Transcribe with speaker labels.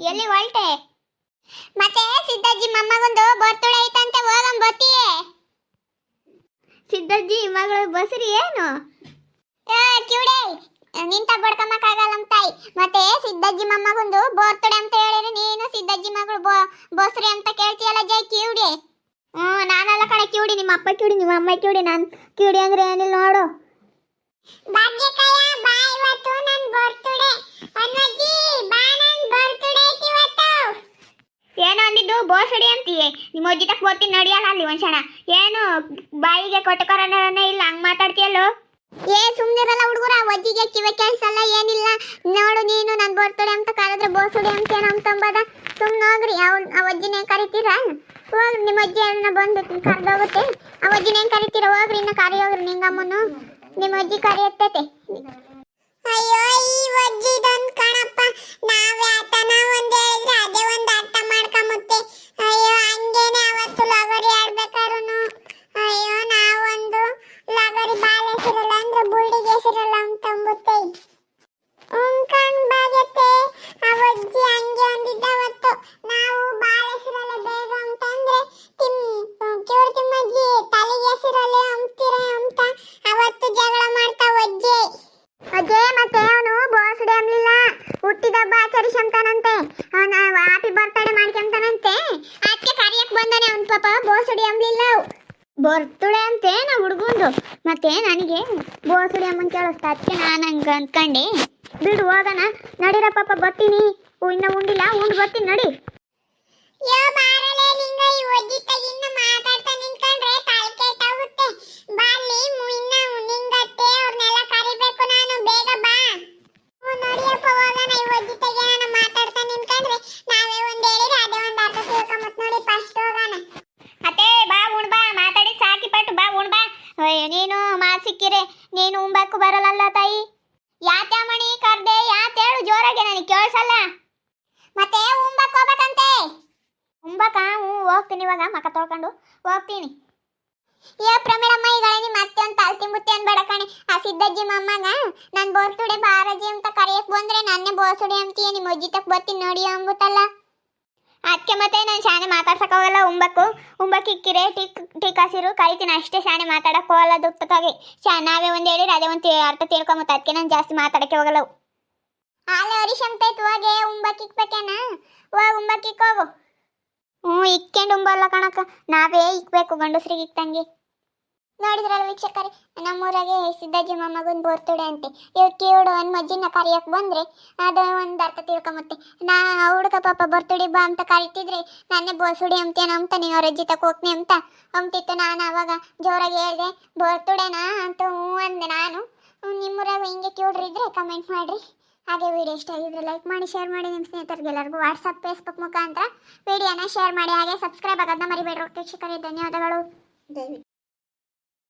Speaker 1: ಎಲ್ಲಿ ಹೊರಟೆ? ಮತ್ತೆ ಸಿದ್ದಜ್ಜಿ ಮಮ್ಮಗೊಂದು ಬರ್ತಡೇ ಐತಂತೆ ಹೋಗಂ ಬತ್ತೀಯೇ. ಸಿದ್ದಜ್ಜಿ ಮಗಳು ಬಸರಿ ಏನು? ಕಿವಡೆ ನಿಂತ ಬಡ್ಕಮ್ಮಕ್ಕಾಗಲ್ಲ ನಮ್ಮ ತಾಯಿ. ಮತ್ತೆ ಸಿದ್ದಜ್ಜಿ ಮಮ್ಮಗೊಂದು ಬರ್ತಡೇ ಅಂತ ಹೇಳಿದ್ರೆ ನೀನು ಸಿದ್ದಜ್ಜಿ ಮಗಳು ಬಸ್ರಿ ಅಂತ ಕೇಳ್ತೀಯಲ್ಲ ಜೈ ಕ್ಯೂಡಿ ಹ್ಞೂ ನಾನಲ್ಲ ಕಣೆ ಕಿವಡಿ ನಿಮ್ಮ ಅಪ್ಪ ಕಿವಡಿ ನಿಮ್ಮ ಅಮ್ಮ ಕಿವಡಿ ನಾನು ಕಿವಡಿ ಅಂದ್ರೆ ಏನಿಲ್ಲ ನೋಡು. ಭಾಗ್ಯಕಯ ಬಾ ಇವತ್ತು ನನ್ನ ಬರ್ತಡೇ ಅಣ್ಣಜ್ಜಿ ಬಾ ನನ್ನ ಬರ್ತಡೇ ಇವತ್ತು ಏನೋ ಅಂದಿದ್ದು ಬೋಸಡಿ ಅಂತೀಯ? ನಿಮ್ಮ ಅಜ್ಜಿ ತಕ್ಕ ಬರ್ತೀನಿ, ನಡಿಯಲ್ಲ ಅಲ್ಲಿ ಒಂದ್ಸಣ ಏನು, ಬಾಯಿಗೆ ಕೊಟ್ಟಕರನೇ ಇಲ್ಲ, ಹಂಗ್ ಮಾತಾಡ್ತೀಯಲ್ಲೋ? ಏ, ಸುಮ್ನಿರಲ್ಲ ಹುಡುಗರ, ಅಜ್ಜಿಗೆ ಕಿವೆ ಕೇಳಿಸಲ್ಲ ಏನಿಲ್ಲ. ನೋಡು, ನೀನು ನನ್ ಬರ್ತಡೆ ಅಂತ ಕರೆದ್ರೆ ಬೋಸಡಿ ಅಂತ ಏನೋ ಅಂತಂಬದ ಸುಮ್ನೆ ಹೋಗ್ರಿ, ಅವ್ನ, ಆ ಅಜ್ಜಿನೇ ಕರಿತೀರಾ? ಹೋಗ್ರಿ, ನಿಮ್ಮ ಅಜ್ಜಿ ಅನ್ನ ಬಂದು ಕರ್ದೋಗುತ್ತೆ. ಆ ಅಜ್ಜಿನೇ ಕರಿತೀರ? ಹೋಗ್ರಿ ಕರಿ, ಹೋಗ್ರಿ, ನಿಂಗಮ್ಮನು. ನಿಮ್ಮ ಅಜ್ಜಿ ಕರಿಯತ್ತೈತೆ ಬುಲ್ಡಿಗೆ ತಂಬುತ್ತೆ ಅಂಬುತ್ತೆ. ಬಾಗತ್ತೆ. ಅವಜ್ಜಿ ಹಂಗೆ ಒಂದಿದ್ದ ಅವತ್ತು. ನಾವು ಬಾಲ್ ಹೆಸರಲ್ಲ ಬೇಗ ಅಂತಂದ್ರೆ ತಿಮ್ ಕಿವ್ರು ತಿಮ್ಮಜ್ಜಿ ತಲೆಗೆ ಹೆಸರಲ್ಲೇ ಅಂತೀರ ಅಂತ ಅವತ್ತು ಜಗಳ ಮಾಡ್ತಾವ ಅಜ್ಜಿ ಅಜ್ಜೆ, ಮತ್ತೆ ಅವನು ಬೋಸಡೆ ಅನ್ಲಿಲ್ಲ ಹುಟ್ಟಿದಬ್ಬ ಆಚರಿಸಂತಾನಂತೆ ಅವನ ಹ್ಯಾಪಿ ಬರ್ತ್ಡೇ ಮಾಡ್ಕೊಂತಾನಂತೆ. ಅದಕ್ಕೆ ಕರಿಯಕ್ ಬಂದಾನೆ ಅವನ್ ಪಾಪ ಬೋಸಡಿ ಅಂಬ್ಲಿಲ್ಲ ಬರ್ತಡೆ ಅಂತೆ ನಾ ಮತ್ತೆ ನನಗೆ ಬೋಸಡಿ ಅಮ್ಮನ್ ಕೇಳಿಸ್ತಾ ಅದಕ್ಕೆ ನಾನು ಹಂಗೆ ಅಂದ್ಕೊಂಡೆ. ಬಿಡು, ಹೋಗೋಣ. ನಡೀರ ಪಾಪ ಬರ್ತೀನಿ. ಇನ್ನ ಉಂಡಿಲ್ಲ, ಉಂಡು ಬರ್ತೀನಿ, ನಡಿ. ಅಯ್ಯೋ ನೀನು ಮಾಸಿಕ್ಕಿರೆ ಸಿಕ್ಕಿರೆ, ನೀನು ಉಂಬಾಕು ಬರಲ್ಲಲ್ಲ ತಾಯಿ? ಯಾತೆ ಮಣಿ ಕರ್ದೆ ಯಾತೆ ಹೇಳು ಜೋರಾಗಿ ನನಗೆ ಕೇಳಿಸಲ್ಲ? ಮತ್ತೆ ಉಂಬಕ್ ಹೋಗ್ಬೇಕಂತೆ? ಉಂಬಕ, ಹ್ಞೂ, ಹೋಗ್ತೀನಿ ಇವಾಗ, ಮಕ ತೊಳ್ಕೊಂಡು ಹೋಗ್ತೀನಿ. ಏ, ಪ್ರಮೀಳಮ್ಮ ಈಗ ನಿಮ್ಮ ಮತ್ತೆ ಅಂತ ಅಲ್ತಿ ತಿಂಬುತ್ತೆ ಅನ್ಬೇಡ ಕಣೆ. ಆ ಸಿದ್ದಜ್ಜಿ ಮಮ್ಮಗ ನನ್ನ ಬೋರ್ಸುಡೆ ಬಾರಜಿ ಅಂತ ಕರೆಯಕ್ ಬಂದ್ರೆ ನನ್ನೇ ಬೋರ್ಸುಡೆ ಅಂತೀಯ? ನಿಮ್ಮ ಅಜ್ಜಿ ತಕ್ ಬರ್ತೀನಿ ನೋಡಿ ಅಂಬುತ್ತಲ್ಲ. ಅದಕ್ಕೆ ಮತ್ತೆ ನಾನು ಶಾನೆ ಮಾತಾಡ್ಸಕ್ ಹೋಗಲ್ಲ. ಉಂಬಕ್ಕು ಉಂಬಕ್ ಇಕ್ಕಿರೆ ಟಿಕ್ ಟಿಕ್ ಹಸಿರು ಕಲಿತೀನಿ ಅಷ್ಟೇ ಶಾನೆ ಮಾತಾಡಕ್ ಹೋಗಲ್ಲ ದುಪ್ಪತ್ತಾಗಿ ಶಾ, ನಾವೇ ಒಂದು ಹೇಳಿ ಅದೇ ಒಂದು ಅರ್ಥ ತಿಳ್ಕೊಂಬತ್ತ. ಅದಕ್ಕೆ ನಾನು ಜಾಸ್ತಿ ಮಾತಾಡಕ್ಕೆ ಹೋಗಲ್ಲ. ಆಲೆ ಇತ್ತು, ಹೋಗೆ ಉಂಬಕ್ ಇಕ್ಬೇಕೇನ? ಹೋಗ್ ಉಂಬಕ್ ಇಕ್ಕೋಗು. ಹ್ಞೂ, ಇಕ್ಕೊಂಡು ಉಂಬಲ್ಲ ಕಣಕ್ಕ. ನಾವೇ ಇಕ್ಬೇಕು ಗಂಡಸ್ರಿಗೆ ಇಕ್ತಂಗೆ ನೋಡಿದ್ರಲ್ಲ ವೀಕ್ಷಕರೇ, ನಮ್ಮೂರಾಗೆ ಸಿದ್ದಾಜಿ ಮೊಮ್ಮಗನ್ ಬರ್ತಡೆ ಅಂತೆ. ಇವ್ ಕಿವುಡು ಒಂದು ಮಜ್ಜಿನ ಕರಿಯಕ್ ಬಂದ್ರೆ ಅದು ಒಂದು ಅರ್ಥ ತಿಳ್ಕೊಂಬತ್ತೆ. ನಾ ಹುಡುಗ ಪಾಪ ಬರ್ತಡೆ ಬಾ ಅಂತ ಕರಿತಿದ್ರೆ ನಾನೇ ಬೋಸುಡಿ ಅಂತೇನೋ ಅಂತ ನೀವು ಅವ್ರ ಅಜ್ಜಿ ತಕ ಅಂತ. ಅಂತಿತ್ತು ನಾನು ಅವಾಗ ಜೋರಾಗಿ ಹೇಳಿದೆ, ಬರ್ತಡೆನಾ? ಅಂತ ಹ್ಞೂ ಅಂದೆ ನಾನು. ನಿಮ್ಮೂರಾಗ ಹಿಂಗೆ ಇದ್ರೆ ಕಮೆಂಟ್ ಮಾಡಿರಿ. ಹಾಗೆ ವಿಡಿಯೋ ಇಷ್ಟ ಆಗಿದ್ರೆ ಲೈಕ್ ಮಾಡಿ ಶೇರ್ ಮಾಡಿ ನಿಮ್ಮ ಸ್ನೇಹಿತರಿಗೆಲ್ಲರಿಗೂ ವಾಟ್ಸಪ್ ಫೇಸ್ಬುಕ್ ಮುಖಾಂತರ. ವಿಡಿಯೋನ ಶೇರ್ ಮಾಡಿ, ಹಾಗೆ ಸಬ್ಸ್ಕ್ರೈಬ್ ಆಗೋದನ್ನ ಮರಿಬೇಡ್ರಿ ವೀಕ್ಷಕರೇ. ಧನ್ಯವಾದಗಳು. ದಯವಿಟ್ಟು.